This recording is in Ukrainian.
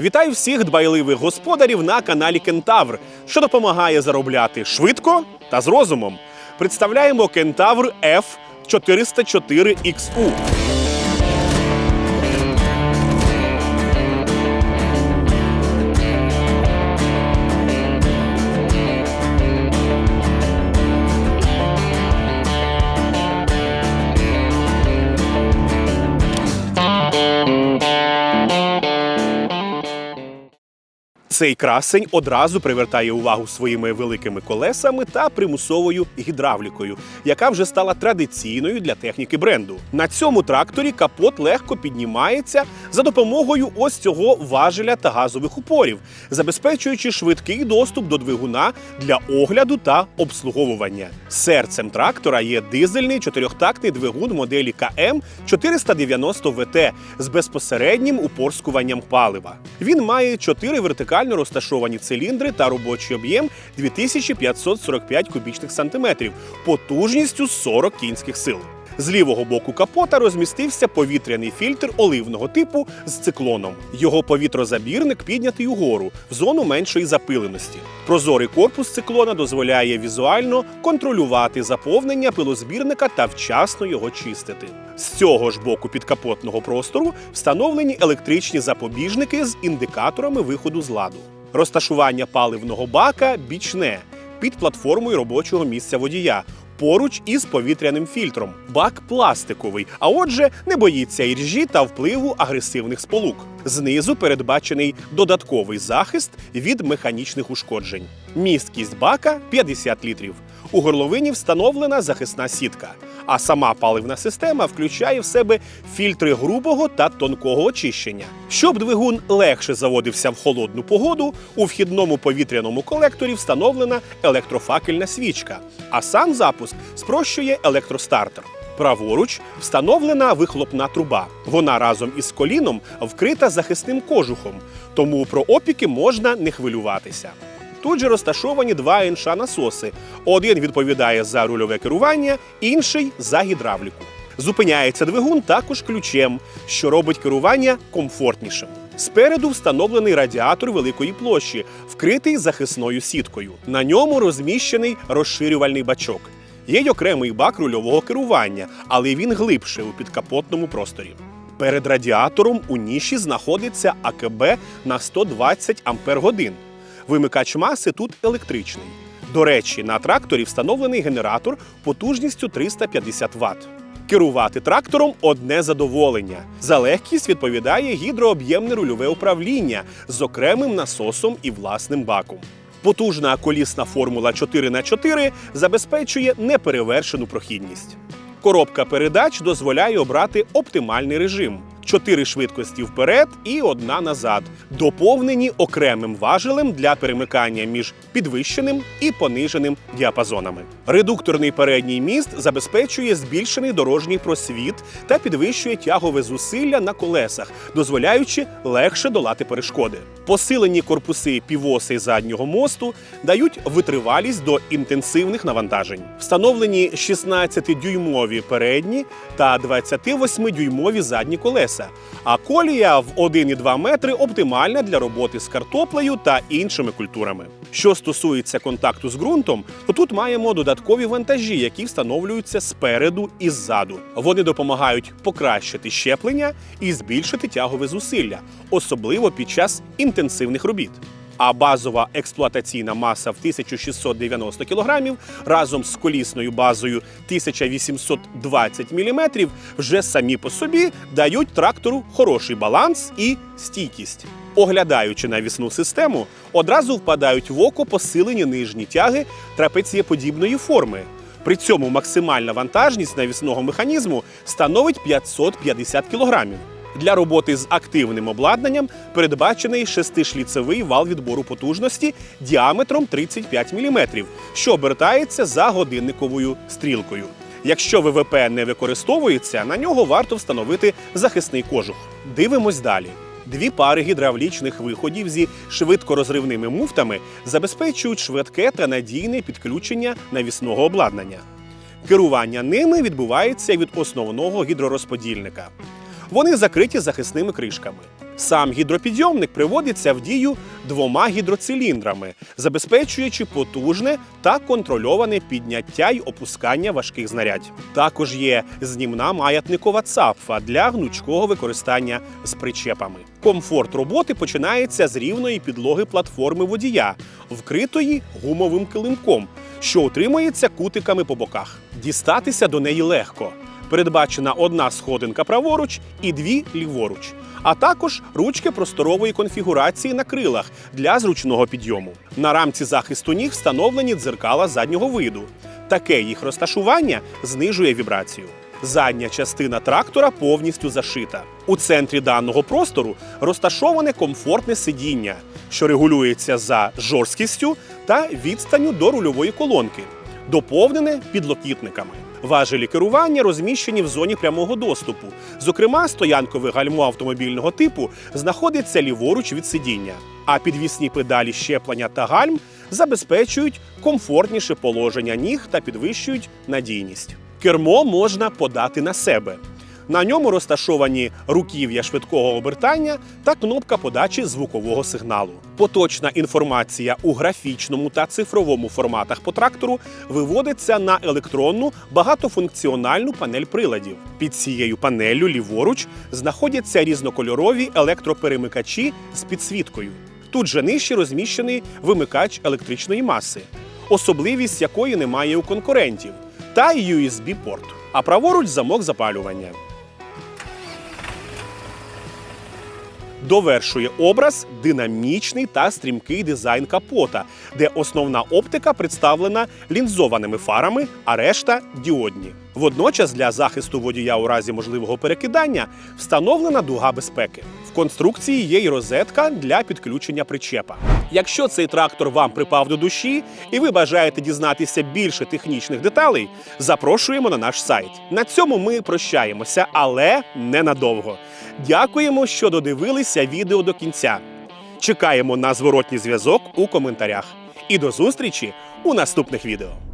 Вітаю всіх дбайливих господарів на каналі Кентавр, що допомагає заробляти швидко та з розумом. Представляємо Кентавр F404XU. Цей красень одразу привертає увагу своїми великими колесами та примусовою гідравлікою, яка вже стала традиційною для техніки бренду. На цьому тракторі капот легко піднімається за допомогою ось цього важеля та газових упорів, забезпечуючи швидкий доступ до двигуна для огляду та обслуговування. Серцем трактора є дизельний чотирьохтактний двигун моделі КМ 490 ВТ з безпосереднім упорскуванням палива. Він має чотири вертикально розташовані циліндри та робочий об'єм 2545 кубічних сантиметрів, потужністю 40 кінських сил. З лівого боку капота розмістився повітряний фільтр оливного типу з циклоном. Його повітрозабірник піднятий угору в зону меншої запиленості. Прозорий корпус циклона дозволяє візуально контролювати заповнення пилозбірника та вчасно його чистити. З цього ж боку підкапотного простору встановлені електричні запобіжники з індикаторами виходу з ладу. Розташування паливного бака бічне під платформою робочого місця водія. Поруч із повітряним фільтром. Бак пластиковий, а отже, не боїться іржі та впливу агресивних сполук. Знизу передбачений додатковий захист від механічних ушкоджень. Місткість бака 50 літрів. У горловині встановлена захисна сітка. А сама паливна система включає в себе фільтри грубого та тонкого очищення. Щоб двигун легше заводився в холодну погоду, у вхідному повітряному колекторі встановлена електрофакельна свічка, а сам запуск спрощує електростартер. Праворуч встановлена вихлопна труба. Вона разом із коліном вкрита захисним кожухом, тому про опіки можна не хвилюватися. Тут же розташовані два інша насоси. Один відповідає за рульове керування, інший за гідравліку. Зупиняється двигун також ключем, що робить керування комфортнішим. Спереду встановлений радіатор великої площі, вкритий захисною сіткою. На ньому розміщений розширювальний бачок. Є й окремий бак рульового керування, але він глибше у підкапотному просторі. Перед радіатором у ніші знаходиться АКБ на 120 ампер Вимикач маси тут електричний. До речі, на тракторі встановлений генератор потужністю 350 Вт. Керувати трактором одне задоволення. За легкість відповідає гідрооб'ємне рульове управління з окремим насосом і власним баком. Потужна колісна формула 4х4 забезпечує неперевершену прохідність. Коробка передач дозволяє обрати оптимальний режим. Чотири швидкості вперед і одна назад, доповнені окремим важелем для перемикання між підвищеним і пониженим діапазонами. Редукторний передній міст забезпечує збільшений дорожній просвіт та підвищує тягове зусилля на колесах, дозволяючи легше долати перешкоди. Посилені корпуси півоси заднього мосту дають витривалість до інтенсивних навантажень. Встановлені 16-дюймові передні та 28-дюймові задні колеса. А колія в 1,2 метри оптимальна для роботи з картоплею та іншими культурами. Що стосується контакту з ґрунтом, то тут маємо додаткові вантажі, які встановлюються спереду і ззаду. Вони допомагають покращити щеплення і збільшити тягове зусилля, особливо під час інтенсивних робіт. А базова експлуатаційна маса в 1690 кг разом з колісною базою 1820 мм вже самі по собі дають трактору хороший баланс і стійкість. Оглядаючи навісну систему, одразу впадають в око посилені нижні тяги трапецієподібної форми. При цьому максимальна вантажність навісного механізму становить 550 кг. Для роботи з активним обладнанням передбачений шестишліцевий вал відбору потужності діаметром 35 мм, що обертається за годинниковою стрілкою. Якщо ВВП не використовується, на нього варто встановити захисний кожух. Дивимось далі. Дві пари гідравлічних виходів зі швидкорозривними муфтами забезпечують швидке та надійне підключення навісного обладнання. Керування ними відбувається від основного гідророзподільника. Вони закриті захисними кришками. Сам гідропідйомник приводиться в дію двома гідроциліндрами, забезпечуючи потужне та контрольоване підняття й опускання важких знарядь. Також є знімна маятникова цапфа для гнучкого використання з причепами. Комфорт роботи починається з рівної підлоги платформи водія, вкритої гумовим килимком, що утримується кутиками по боках. Дістатися до неї легко. Передбачена одна сходинка праворуч і дві ліворуч, а також ручки просторової конфігурації на крилах для зручного підйому. На рамці захисту ніг встановлені дзеркала заднього виду. Таке їх розташування знижує вібрацію. Задня частина трактора повністю зашита. У центрі даного простору розташоване комфортне сидіння, що регулюється за жорсткістю та відстанню до рульової колонки, доповнене підлокітниками. Важелі керування розміщені в зоні прямого доступу. Зокрема, стоянкове гальмо автомобільного типу знаходиться ліворуч від сидіння, а підвісні педалі щеплення та гальм забезпечують комфортніше положення ніг та підвищують надійність. Кермо можна подати на себе. На ньому розташовані руків'я швидкого обертання та кнопка подачі звукового сигналу. Поточна інформація у графічному та цифровому форматах по трактору виводиться на електронну багатофункціональну панель приладів. Під цією панеллю ліворуч знаходяться різнокольорові електроперемикачі з підсвіткою. Тут же нижче розміщений вимикач електричної маси, особливість якої немає у конкурентів, та USB-порт. А праворуч замок запалювання. Довершує образ динамічний та стрімкий дизайн капота, де основна оптика представлена лінзованими фарами, а решта діодні. Водночас для захисту водія у разі можливого перекидання встановлена дуга безпеки. Конструкції є й розетка для підключення причепа. Якщо цей трактор вам припав до душі і ви бажаєте дізнатися більше технічних деталей, запрошуємо на наш сайт. На цьому ми прощаємося, але ненадовго. Дякуємо, що додивилися відео до кінця. Чекаємо на зворотній зв'язок у коментарях. І до зустрічі у наступних відео.